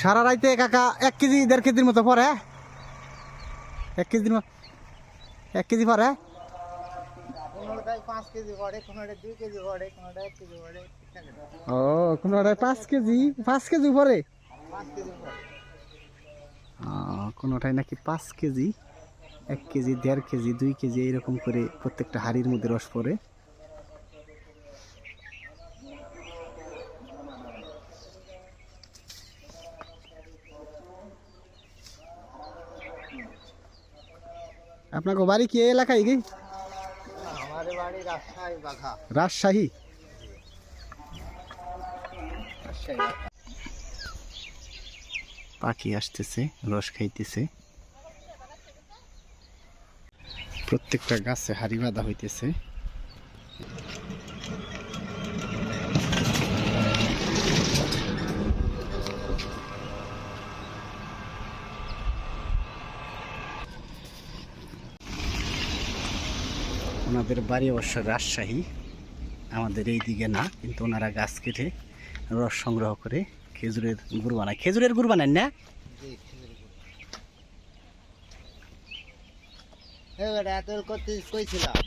সারা রাইতে কাকা এক কেজি দেড় কেজির মতো পরে এক কেজির এক কেজি পরে? ও কোনো পাঁচ কেজি পাঁচ কেজি পরে কেজি নাকি পাঁচ কেজি এক কেজি দেড় কেজি দুই কেজি এরকম করে প্রত্যেকটা হাড়ির মধ্যে রস পড়ে। আপনাকে বাড়ি কি এলাকায় কি? রাজশাহী রাজশাহী? পাখি আসতেছে রস খাইতেছে। প্রত্যেকটা গাছে হাড়ি বাঁধা হইতেছে। ওনাদের বাড়ি অবশ্য রাজশাহী। আমাদের এই দিকে না কিন্তু ওনারা গাছ কেটে রস সংগ্রহ করে খেজুরের গুড় বানায়। খেজুরের গুড় বানায় না? এত করতে কইছিলাম।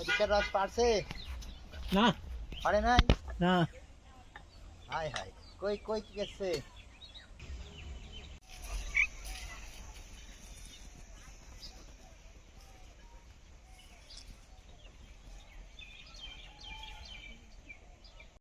ওদিকে রস পারছে? না। পারে নাই? না। হাই হাই কই কই গেছে?